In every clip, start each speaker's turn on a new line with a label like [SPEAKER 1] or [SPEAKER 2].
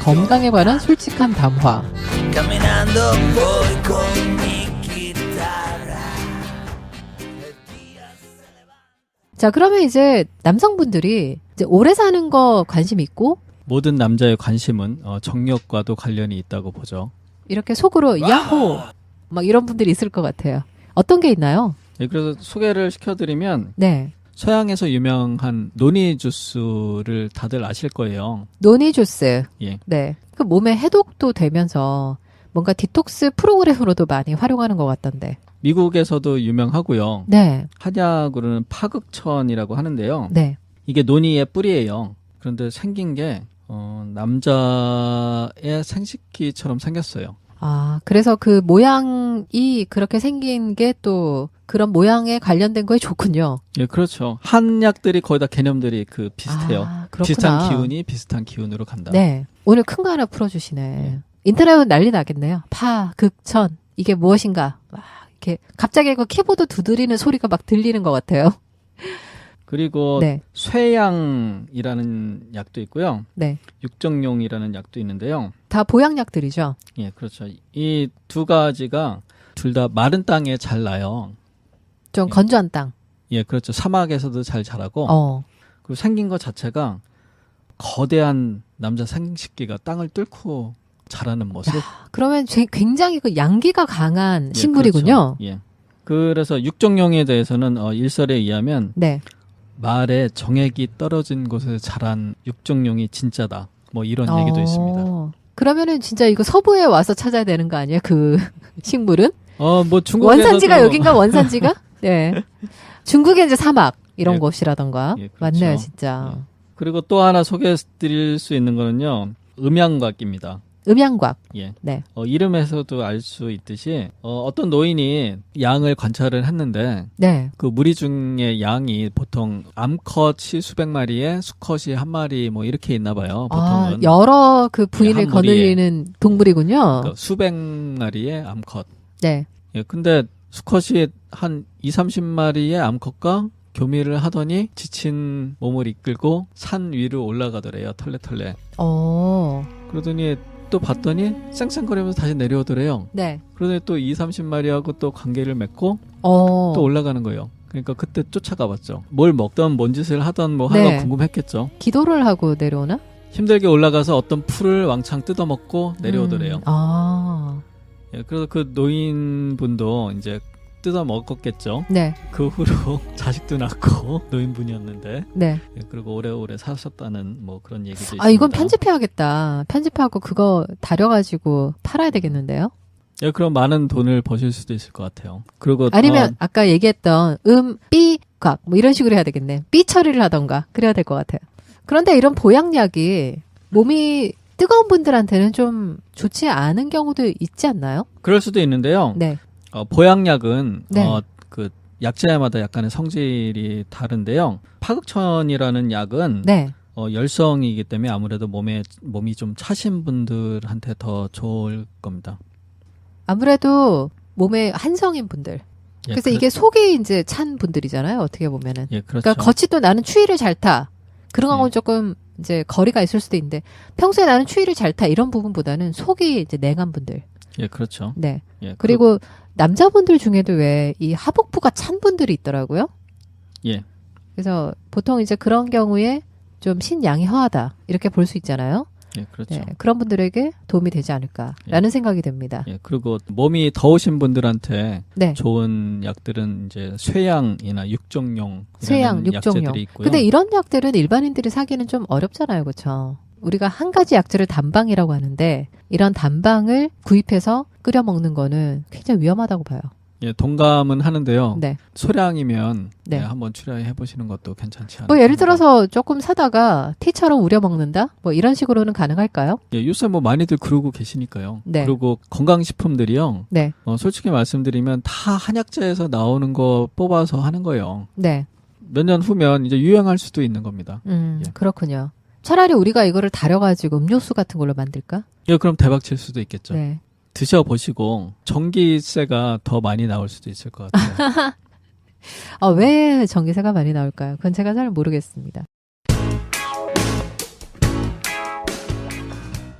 [SPEAKER 1] 건강에 관한 솔직한 담화. 자, 그러면 이제 남성분들이 이제 오래 사는 거 관심 있고
[SPEAKER 2] 모든 남자의 관심은 어, 정력과도 관련이 있다고 보죠.
[SPEAKER 1] 이렇게 속으로 야호 막 이런 분들이 있을 것 같아요. 어떤 게 있나요?
[SPEAKER 2] 예, 그래서 소개를 시켜드리면
[SPEAKER 1] 네.
[SPEAKER 2] 서양에서 유명한 노니 주스를 다들 아실 거예요.
[SPEAKER 1] 노니 주스.
[SPEAKER 2] 예.
[SPEAKER 1] 네. 그 몸에 해독도 되면서 뭔가 디톡스 프로그램으로도 많이 활용하는 것 같던데.
[SPEAKER 2] 미국에서도 유명하고요.
[SPEAKER 1] 네.
[SPEAKER 2] 한약으로는 파극천이라고 하는데요.
[SPEAKER 1] 네.
[SPEAKER 2] 이게 노니의 뿌리예요. 그런데 생긴 게 어, 남자의 생식기처럼 생겼어요.
[SPEAKER 1] 아, 그래서 그 모양이 그렇게 생긴 게 또 그런 모양에 관련된 거에 좋군요.
[SPEAKER 2] 예, 그렇죠. 한약들이 거의 다 개념들이 그 비슷해요.
[SPEAKER 1] 아.
[SPEAKER 2] 비슷한 기운이 비슷한 기운으로 간다.
[SPEAKER 1] 네. 오늘 큰 거 하나 풀어주시네. 인터넷은 난리 나겠네요. 파, 극 천. 이게 무엇인가. 막 이렇게 갑자기 그 키보드 두드리는 소리가 막 들리는 것 같아요.
[SPEAKER 2] 그리고
[SPEAKER 1] 네.
[SPEAKER 2] 쇠양이라는 약도 있고요.
[SPEAKER 1] 네.
[SPEAKER 2] 육정용이라는 약도 있는데요.
[SPEAKER 1] 다 보약약들이죠.
[SPEAKER 2] 예, 그렇죠. 이 두 가지가 둘 다 마른 땅에 잘 나요.
[SPEAKER 1] 좀
[SPEAKER 2] 예.
[SPEAKER 1] 건조한 땅.
[SPEAKER 2] 예, 그렇죠. 사막에서도 잘 자라고
[SPEAKER 1] 어.
[SPEAKER 2] 그리고 생긴 것 자체가 거대한 남자 생식기가 땅을 뚫고 자라는 모습.
[SPEAKER 1] 그러면 제- 굉장히 그 양기가 강한
[SPEAKER 2] 예,
[SPEAKER 1] 식물이군요.
[SPEAKER 2] 그렇죠. 예. 그래서 육정용에 대해서는 어, 일설에 의하면
[SPEAKER 1] 네.
[SPEAKER 2] 말에 정액이 떨어진 곳에 자란 육정용이 진짜다. 뭐 이런 얘기도
[SPEAKER 1] 어.
[SPEAKER 2] 있습니다.
[SPEAKER 1] 그러면은 진짜 이거 서부에 와서 찾아야 되는 거 아니에요? 그 식물은?
[SPEAKER 2] 어, 뭐 중국에서도
[SPEAKER 1] 원산지가 여긴가? 원산지가? 네. 중국에 이제 사막 이런
[SPEAKER 2] 예.
[SPEAKER 1] 곳이라던가.
[SPEAKER 2] 예, 그렇죠.
[SPEAKER 1] 맞네요, 진짜.
[SPEAKER 2] 예. 그리고 또 하나 소개해 드릴 수 있는 거는요. 음양각입니다.
[SPEAKER 1] 음양곽.
[SPEAKER 2] 예.
[SPEAKER 1] 네.
[SPEAKER 2] 어, 이름에서도 알 수 있듯이 어, 어떤 노인이 양을 관찰을 했는데
[SPEAKER 1] 네.
[SPEAKER 2] 그 무리 중에 양이 보통 암컷이 수백 마리에 수컷이 한 마리 뭐 이렇게 있나 봐요.
[SPEAKER 1] 아,
[SPEAKER 2] 보통은
[SPEAKER 1] 여러 그 부인을
[SPEAKER 2] 한 무리에.
[SPEAKER 1] 거느리는 동물이군요.
[SPEAKER 2] 그러니까 수백 마리의 암컷.
[SPEAKER 1] 네.
[SPEAKER 2] 예, 근데 수컷이 한 2, 30마리의 암컷과 교미를 하더니 지친 몸을 이끌고 산 위로 올라가더래요. 털레털레.
[SPEAKER 1] 어.
[SPEAKER 2] 그러더니 또 봤더니 쌩쌩거리면서 다시 내려오더래요.
[SPEAKER 1] 네.
[SPEAKER 2] 그러더니 또 2, 30마리하고 또 관계를 맺고
[SPEAKER 1] 어.
[SPEAKER 2] 또 올라가는 거예요. 그러니까 그때 쫓아가 봤죠. 뭘 먹던 뭔 짓을 하던 뭐
[SPEAKER 1] 네.
[SPEAKER 2] 하가 궁금했겠죠.
[SPEAKER 1] 기도를 하고 내려오나?
[SPEAKER 2] 힘들게 올라가서 어떤 풀을 왕창 뜯어먹고 내려오더래요.
[SPEAKER 1] 음. 아.
[SPEAKER 2] 예, 그래서 그 노인분도 이제 뜯어 먹었겠죠.
[SPEAKER 1] 네.
[SPEAKER 2] 그 후로 자식도 낳고 노인분이었는데
[SPEAKER 1] 네.
[SPEAKER 2] 예, 그리고 오래오래 사셨다는 뭐 그런 얘기도 있습니다.
[SPEAKER 1] 아, 이건 편집해야겠다. 편집하고 그거 다려가지고 팔아야 되겠는데요?
[SPEAKER 2] 예, 그럼 많은 돈을 버실 수도 있을 것 같아요. 그리고
[SPEAKER 1] 아니면
[SPEAKER 2] 어,
[SPEAKER 1] 아까 얘기했던 음, 삐, 각, 뭐 이런 식으로 해야 되겠네. 삐 처리를 하던가. 그래야 될 것 같아요. 그런데 이런 보약약이 몸이 뜨거운 분들한테는 좀 좋지 않은 경우도 있지 않나요?
[SPEAKER 2] 그럴 수도 있는데요.
[SPEAKER 1] 네.
[SPEAKER 2] 어, 보약약은
[SPEAKER 1] 네.
[SPEAKER 2] 어, 그 약자마다 약간의 성질이 다른데요. 파극천이라는 약은
[SPEAKER 1] 네.
[SPEAKER 2] 어, 열성이기 때문에 아무래도 몸에 몸이 좀 차신 분들한테 더 좋을 겁니다.
[SPEAKER 1] 아무래도 몸에 한성인 분들.
[SPEAKER 2] 예,
[SPEAKER 1] 그래서
[SPEAKER 2] 그렇-
[SPEAKER 1] 이게 속이 이제 찬 분들이잖아요. 어떻게 보면은.
[SPEAKER 2] 예, 그렇죠.
[SPEAKER 1] 그러니까 겉이 또 나는 추위를 잘 타. 그런 거하고는
[SPEAKER 2] 네.
[SPEAKER 1] 조금 이제 거리가 있을 수도 있는데 평소에 나는 추위를 잘 타. 이런 부분보다는 속이 이제 냉한 분들.
[SPEAKER 2] 예, 그렇죠.
[SPEAKER 1] 네.
[SPEAKER 2] 예,
[SPEAKER 1] 그리고 남자분들 중에도 왜 이 하복부가 찬 분들이 있더라고요.
[SPEAKER 2] 그- 예,
[SPEAKER 1] 그래서 보통 이제 그런 경우에 좀 신양이 허하다. 이렇게 볼 수 있잖아요.
[SPEAKER 2] 예, 그렇죠.
[SPEAKER 1] 네. 그런 분들에게 도움이 되지 않을까라는 생각이 듭니다.
[SPEAKER 2] 예, 그리고 몸이 더우신 분들한테
[SPEAKER 1] 네.
[SPEAKER 2] 좋은 약들은 이제 쇠양이나 육정용
[SPEAKER 1] 쇠양, 육정용.
[SPEAKER 2] 약재들이 있고요.
[SPEAKER 1] 근데 이런 약들은 일반인들이 사기는 좀 어렵잖아요. 그렇죠? 우리가 한 가지 약재를 단방이라고 하는데 이런 단방을 구입해서 끓여 먹는 거는 굉장히 위험하다고 봐요.
[SPEAKER 2] 예, 동감은 하는데요.
[SPEAKER 1] 네.
[SPEAKER 2] 소량이면
[SPEAKER 1] 네.
[SPEAKER 2] 예, 한번 출하해 보시는 것도 괜찮지 않을까.
[SPEAKER 1] 뭐 예를 들어서 조금 사다가 티처럼 우려 먹는다? 뭐 이런 식으로는 가능할까요?
[SPEAKER 2] 예, 요새 뭐 많이들 그러고 계시니까요.
[SPEAKER 1] 네.
[SPEAKER 2] 그리고 건강식품들이요.
[SPEAKER 1] 네.
[SPEAKER 2] 어, 솔직히 말씀드리면 다 한약재에서 나오는 거 뽑아서 하는 거예요.
[SPEAKER 1] 네.
[SPEAKER 2] 몇 년 후면 이제 유행할 수도 있는 겁니다.
[SPEAKER 1] 음,
[SPEAKER 2] 예.
[SPEAKER 1] 그렇군요. 차라리 우리가 이거를 다려가지고 음료수 같은 걸로 만들까?
[SPEAKER 2] 예, 그럼 대박 칠 수도 있겠죠.
[SPEAKER 1] 네.
[SPEAKER 2] 드셔보시고 전기세가 더 많이 나올 수도 있을 것 같아요.
[SPEAKER 1] 아, 왜 전기세가 많이 나올까요? 그건 제가 잘 모르겠습니다.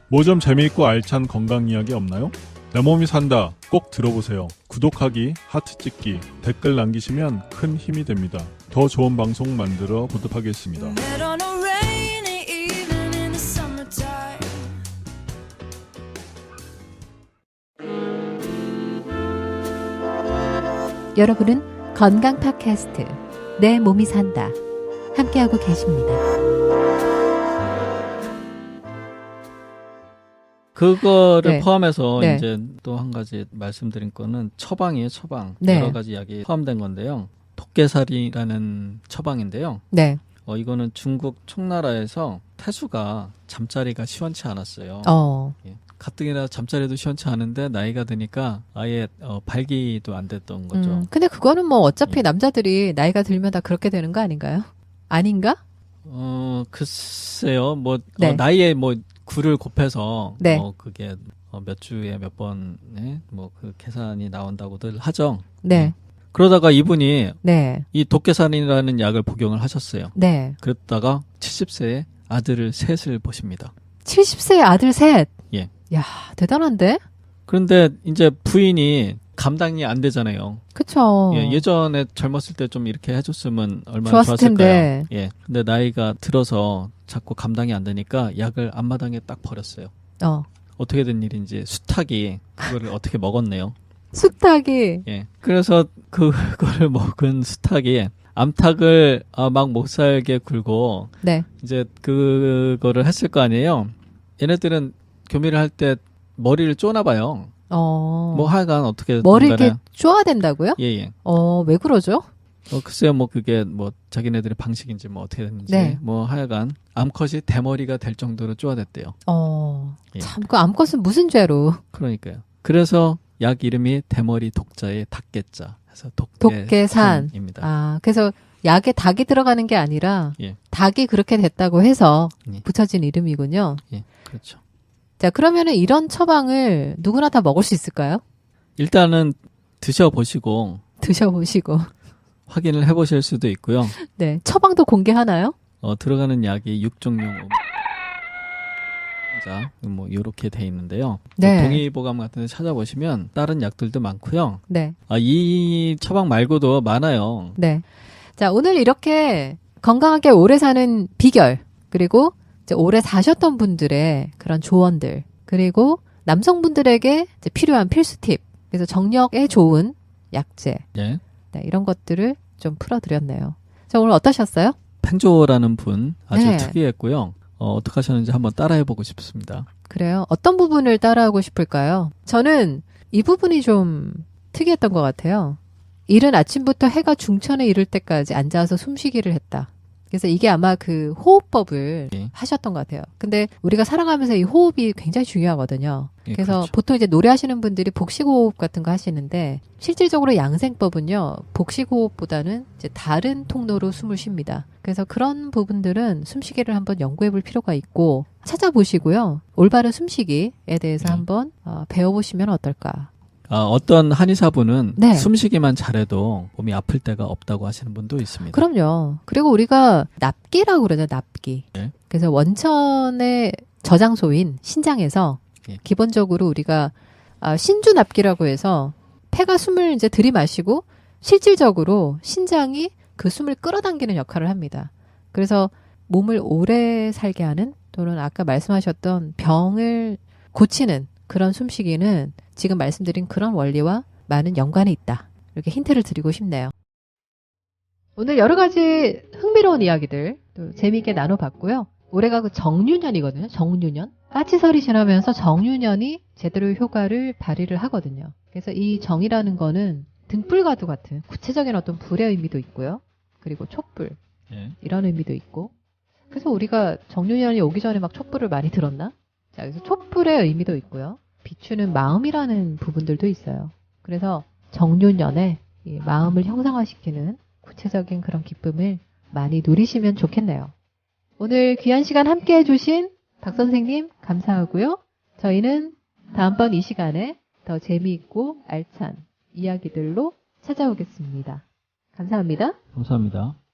[SPEAKER 3] 뭐 좀 재미있고 알찬 건강 이야기 없나요? 내 몸이 산다. 꼭 들어보세요. 구독하기, 하트 찍기, 댓글 남기시면 큰 힘이 됩니다. 더 좋은 방송 만들어 보답하겠습니다.
[SPEAKER 1] 여러분은 건강 팟캐스트 내 몸이 산다 함께하고 계십니다.
[SPEAKER 2] 그거를
[SPEAKER 1] 네.
[SPEAKER 2] 포함해서
[SPEAKER 1] 네.
[SPEAKER 2] 이제 또 한 가지 말씀드린 거는 처방이에요, 처방.
[SPEAKER 1] 네.
[SPEAKER 2] 여러 가지 약이 포함된 건데요. 독개살이라는 처방인데요.
[SPEAKER 1] 네.
[SPEAKER 2] 어, 이거는 중국 총나라에서 태수가 잠자리가 시원치 않았어요.
[SPEAKER 1] 어.
[SPEAKER 2] 예. 가뜩이나 잠자리도 시원치 않은데 나이가 드니까 아예 어, 발기도 안 됐던 거죠.
[SPEAKER 1] 음, 근데 그거는 뭐 어차피
[SPEAKER 2] 예.
[SPEAKER 1] 남자들이 나이가 들면 다 그렇게 되는 거 아닌가요? 아닌가?
[SPEAKER 2] 어, 글쎄요. 뭐
[SPEAKER 1] 네.
[SPEAKER 2] 어, 나이에 뭐 구를 곱해서
[SPEAKER 1] 네.
[SPEAKER 2] 어, 그게 어, 몇 주에 몇 번에 뭐 그 계산이 나온다고들 하죠.
[SPEAKER 1] 네.
[SPEAKER 2] 그러다가 이분이
[SPEAKER 1] 네.
[SPEAKER 2] 이 독계산이라는 약을 복용을 하셨어요.
[SPEAKER 1] 네.
[SPEAKER 2] 그랬다가 70세에 아들을 셋을 보십니다.
[SPEAKER 1] 70세 아들 셋.
[SPEAKER 2] 예.
[SPEAKER 1] 야, 대단한데?
[SPEAKER 2] 그런데 이제 부인이 감당이 안 되잖아요.
[SPEAKER 1] 그쵸.
[SPEAKER 2] 예, 예전에 젊었을 때 좀 이렇게 해줬으면 얼마나
[SPEAKER 1] 좋았을
[SPEAKER 2] 좋았을까요?
[SPEAKER 1] 텐데.
[SPEAKER 2] 예. 근데 나이가 들어서 자꾸 감당이 안 되니까 약을 앞마당에 딱 버렸어요.
[SPEAKER 1] 어.
[SPEAKER 2] 어떻게 된 일인지 수탉이 그거를 어떻게 먹었네요.
[SPEAKER 1] 숫닭이.
[SPEAKER 2] 예. 그래서 그거를 먹은 수탉이 암탉을 아, 막 못 살게 굴고
[SPEAKER 1] 네.
[SPEAKER 2] 이제 그거를 했을 거 아니에요. 얘네들은 교미를 할 때 머리를 쪼나 봐요.
[SPEAKER 1] 어.
[SPEAKER 2] 뭐 하여간 어떻게
[SPEAKER 1] 머리
[SPEAKER 2] 간에.
[SPEAKER 1] 이렇게 쪼아 된다고요?
[SPEAKER 2] 예, 예.
[SPEAKER 1] 어, 왜 그러죠?
[SPEAKER 2] 어, 글쎄요, 뭐 그게 뭐 자기네들의 방식인지 뭐 어떻게 됐는지
[SPEAKER 1] 네.
[SPEAKER 2] 뭐 하여간 암컷이 대머리가 될 정도로 쪼아댔대요.
[SPEAKER 1] 어.
[SPEAKER 2] 예.
[SPEAKER 1] 참, 그 암컷은 무슨 죄로?
[SPEAKER 2] 그러니까요. 그래서 약 이름이 대머리 독자의 닭개자 해서
[SPEAKER 1] 독계산.
[SPEAKER 2] 독계산입니다.
[SPEAKER 1] 아, 그래서 약에 닭이 들어가는 게 아니라
[SPEAKER 2] 예.
[SPEAKER 1] 닭이 그렇게 됐다고 해서
[SPEAKER 2] 예.
[SPEAKER 1] 붙여진 이름이군요.
[SPEAKER 2] 예, 그렇죠.
[SPEAKER 1] 자, 그러면은 이런 처방을 누구나 다 먹을 수 있을까요?
[SPEAKER 2] 일단은 드셔보시고
[SPEAKER 1] 드셔보시고.
[SPEAKER 2] 확인을 해보실 수도 있고요.
[SPEAKER 1] 네. 처방도 공개하나요?
[SPEAKER 2] 어, 들어가는 약이 6종용 자, 뭐 이렇게 돼 있는데요.
[SPEAKER 1] 네.
[SPEAKER 2] 동의보감 같은 데 찾아보시면 다른 약들도 많고요.
[SPEAKER 1] 네.
[SPEAKER 2] 아, 이 처방 말고도 많아요.
[SPEAKER 1] 네. 자, 오늘 이렇게 건강하게 오래 사는 비결, 그리고 오래 사셨던 분들의 그런 조언들, 그리고 남성분들에게 이제 필요한 필수 팁, 그래서 정력에 좋은 약재,
[SPEAKER 2] 예.
[SPEAKER 1] 네, 이런 것들을 좀 풀어드렸네요. 자, 오늘 어떠셨어요?
[SPEAKER 2] 팽조라는 분 아주
[SPEAKER 1] 네.
[SPEAKER 2] 특이했고요. 어, 어떻게 하셨는지 한번 따라해보고 싶습니다.
[SPEAKER 1] 그래요? 어떤 부분을 따라하고 싶을까요? 저는 이 부분이 좀 특이했던 것 같아요. 이른 아침부터 해가 중천에 이를 때까지 앉아서 숨쉬기를 했다. 그래서 이게 아마 그 호흡법을
[SPEAKER 2] 예.
[SPEAKER 1] 하셨던 것 같아요. 근데 우리가 살아가면서 이 호흡이 굉장히 중요하거든요.
[SPEAKER 2] 예,
[SPEAKER 1] 그래서
[SPEAKER 2] 그렇죠.
[SPEAKER 1] 보통 이제 노래하시는 분들이 복식호흡 같은 거 하시는데 실질적으로 양생법은요 복식호흡보다는 이제 다른 통로로 숨을 쉽니다. 그래서 그런 부분들은 숨쉬기를 한번 연구해 볼 필요가 있고 찾아보시고요 올바른 숨쉬기에 대해서
[SPEAKER 2] 네.
[SPEAKER 1] 한번 어, 배워보시면 어떨까.
[SPEAKER 2] 아, 어떤 한의사분은
[SPEAKER 1] 네.
[SPEAKER 2] 숨쉬기만 잘해도 몸이 아플 때가 없다고 하시는 분도 있습니다.
[SPEAKER 1] 그럼요. 그리고 우리가 납기라고 그러죠 납기.
[SPEAKER 2] 네.
[SPEAKER 1] 그래서 원천의 저장소인 신장에서
[SPEAKER 2] 예.
[SPEAKER 1] 기본적으로 우리가 아, 신주 납기라고 해서 폐가 숨을 이제 들이마시고 실질적으로 신장이 그 숨을 끌어당기는 역할을 합니다. 그래서 몸을 오래 살게 하는 또는 아까 말씀하셨던 병을 고치는 그런 숨쉬기는 지금 말씀드린 그런 원리와 많은 연관이 있다. 이렇게 힌트를 드리고 싶네요. 오늘 여러 가지 흥미로운 이야기들 또 재미있게 나눠봤고요. 올해가 그 정유년이거든요. 정유년. 까치설이 지나면서 정유년이 제대로 효과를 발휘를 하거든요. 그래서 이 정이라는 거는 등불과도 같은 구체적인 어떤 불의 의미도 있고요. 그리고 촛불
[SPEAKER 2] 예.
[SPEAKER 1] 이런 의미도 있고. 그래서 우리가 정유년이 오기 전에 막 촛불을 많이 들었나? 자, 그래서 촛불의 의미도 있고요. 비추는 마음이라는 부분들도 있어요. 그래서 이 마음을 형상화시키는 구체적인 그런 기쁨을 많이 누리시면 좋겠네요. 오늘 귀한 시간 함께 해주신 박 선생님 감사하고요. 저희는 다음번 이 시간에 더 재미있고 알찬 이야기들로 찾아오겠습니다. 감사합니다.
[SPEAKER 2] 감사합니다.